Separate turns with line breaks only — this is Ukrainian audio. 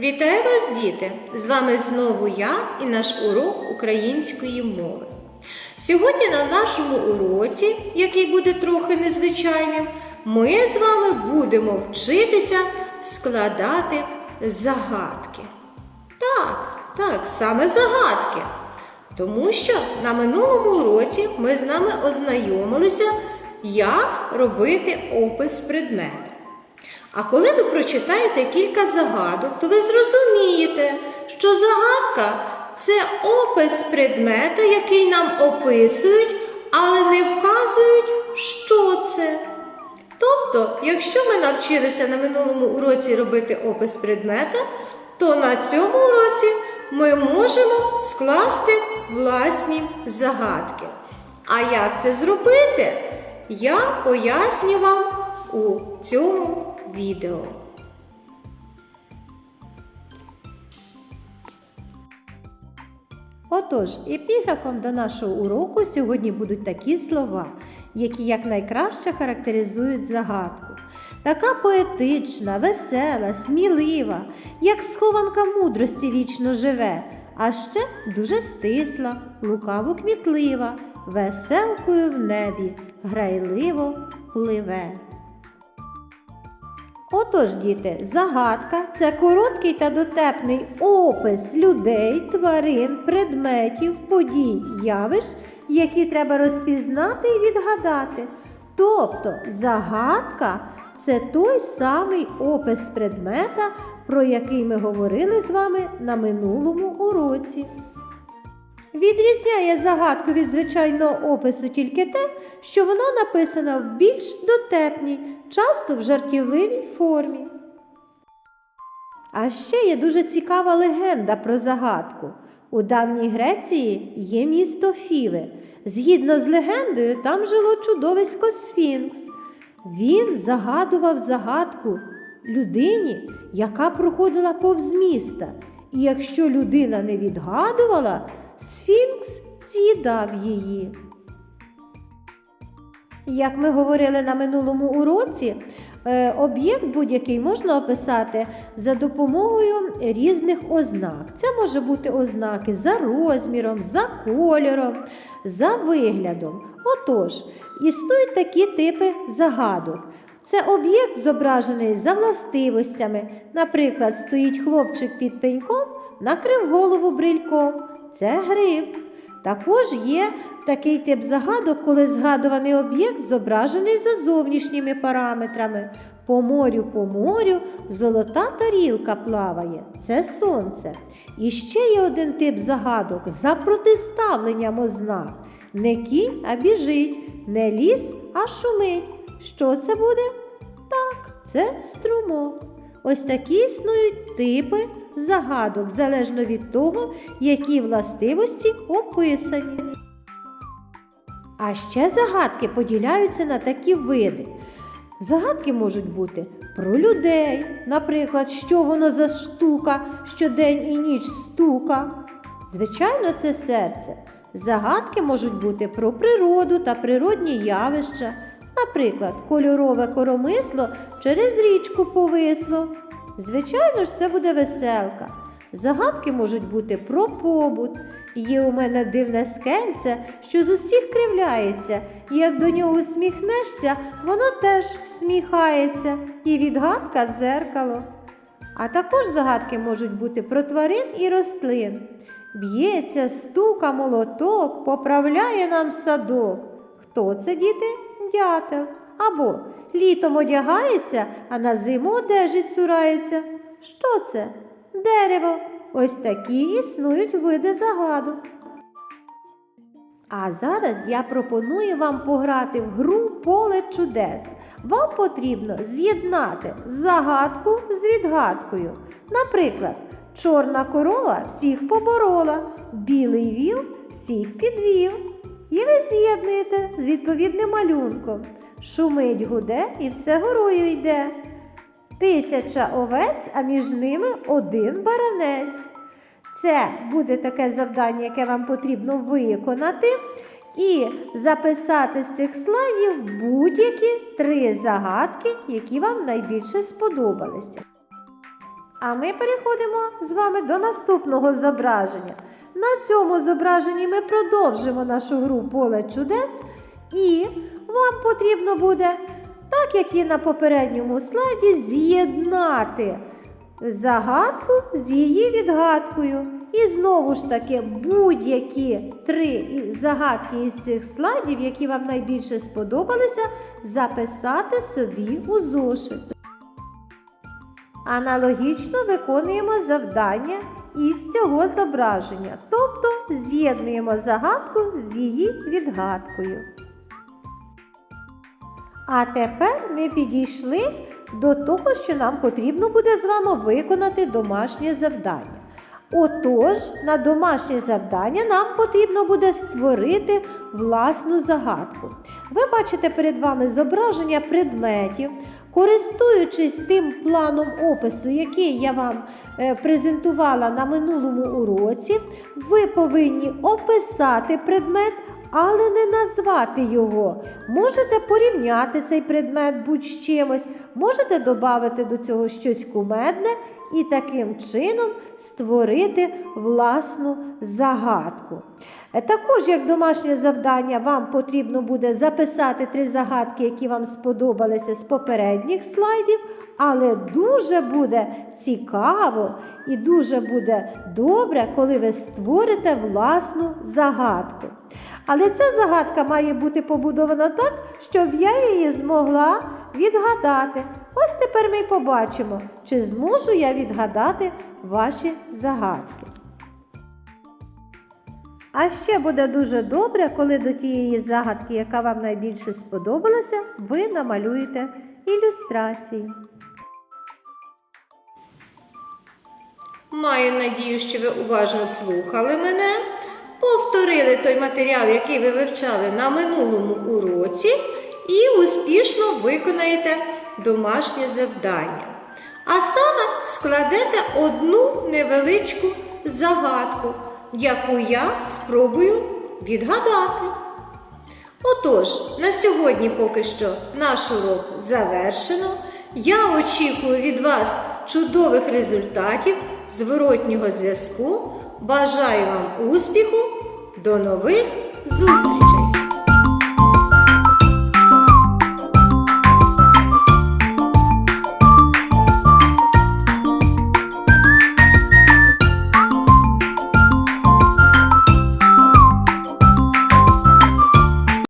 Вітаю вас, діти! З вами знову я і наш урок української мови. Сьогодні на нашому уроці, який буде трохи незвичайним, ми з вами будемо вчитися складати загадки. Так, так, саме загадки. Тому що на минулому уроці ми з нами ознайомилися, як робити опис предмета. А коли ви прочитаєте кілька загадок, то ви зрозумієте, що загадка це опис предмета, який нам описують, але не вказують, що це. Тобто, якщо ми навчилися на минулому уроці робити опис предмета, то на цьому уроці ми можемо скласти власні загадки. А як це зробити, я поясню вам у цьому відео.
Отож, епіграфом до нашого уроку сьогодні будуть такі слова, які якнайкраще характеризують загадку. Така поетична, весела, смілива, як схованка мудрості вічно живе, а ще дуже стисла, лукаво кмітлива, веселкою в небі, грайливо пливе. Отож, діти, загадка це короткий та дотепний опис людей, тварин, предметів, подій, явищ, які треба розпізнати і відгадати. Тобто загадка це той самий опис предмета, про який ми говорили з вами на минулому уроці. Відрізняє загадку від звичайного опису тільки те, що вона написана в більш дотепній, часто в жартівливій формі. А ще є дуже цікава легенда про загадку. У давній Греції є місто Фіве. Згідно з легендою, там жило чудовисько Сфінкс. Він загадував загадку людині, яка проходила повз міста. І якщо людина не відгадувала, Сфінкс з'їдав її. Як ми говорили на минулому уроці, е, об'єкт будь-який можна описати за допомогою різних ознак. Це може бути ознаки за розміром, за кольором, за виглядом. Отож, існують такі типи загадок. Це об'єкт зображений за властивостями. Наприклад, стоїть хлопчик під пеньком, накрив голову брильком. Це гриб. Також є такий тип загадок, коли згадуваний об'єкт зображений за зовнішніми параметрами. По морю, по морю золота тарілка плаває. Це сонце. І ще є один тип загадок за протиставленням ознак. Не кінь, а біжить, не ліс, а шумить. Що це буде? Так, це струмок. Ось такі існують типи загадок, залежно від того, які властивості описані. А ще загадки поділяються на такі види. Загадки можуть бути про людей, наприклад, що воно за штука, що день і ніч стука. Звичайно, це серце. Загадки можуть бути про природу та природні явища. Наприклад, кольорове коромисло через річку повисло. Звичайно ж, це буде веселка. Загадки можуть бути про побут. Є у мене дивне скельце, що з усіх кривляється, і як до нього усміхнешся, воно теж всміхається, і відгадка зеркало. А також загадки можуть бути про тварин і рослин. Б'ється, стука, молоток, поправляє нам садок. Хто це, діти? Дятел. Або літом одягається, а на зиму одежі цурається. Що це? Дерево. Ось такі існують види загадок. А зараз я пропоную вам пограти в гру поле чудес. Вам потрібно з'єднати загадку з відгадкою. Наприклад, чорна корова всіх поборола, білий віл всіх підвів. І ви з'єднуєте з відповідним малюнком. Шумить гуде і все горою йде. Тисяча овець, а між ними один баранець. Це буде таке завдання, яке вам потрібно виконати, і записати з цих слайдів будь-які три загадки, які вам найбільше сподобалися. А ми переходимо з вами до наступного зображення. На цьому зображенні ми продовжимо нашу гру поле чудес, і вам потрібно буде, так як і на попередньому слайді, з'єднати загадку з її відгадкою. І знову ж таки, будь-які три загадки із цих слайдів, які вам найбільше сподобалися, записати собі у зошит. Аналогічно виконуємо завдання із цього зображення, тобто з'єднуємо загадку з її відгадкою. А тепер ми підійшли до того, що нам потрібно буде з вами виконати домашнє завдання. Отож, на домашнє завдання нам потрібно буде створити власну загадку. Ви бачите перед вами зображення предметів. Користуючись тим планом опису, який я вам е, презентувала на минулому уроці, ви повинні описати предмет, але не назвати його. Можете порівняти цей предмет будь з чимось, можете додати до цього щось кумедне і таким чином створити власну загадку. Е, Також, як домашнє завдання, вам потрібно буде записати три загадки, які вам сподобалися з попередніх слайдів, але дуже буде цікаво і дуже буде добре, коли ви створите власну загадку. Але ця загадка має бути побудована так, щоб я її змогла відгадати. Ось тепер ми й побачимо, чи зможу я відгадати ваші загадки. А ще буде дуже добре, коли до тієї загадки, яка вам найбільше сподобалася, ви намалюєте ілюстрації.
Маю надію, що ви уважно слухали мене, повторили той матеріал, який ви вивчали на минулому уроці, і успішно виконаєте домашнє завдання. А саме складете одну невеличку загадку, яку я спробую відгадати. Отож, на сьогодні поки що наш урок завершено. Я очікую від вас чудових результатів, зворотнього зв'язку. Бажаю вам успіху. До нових зустрічей!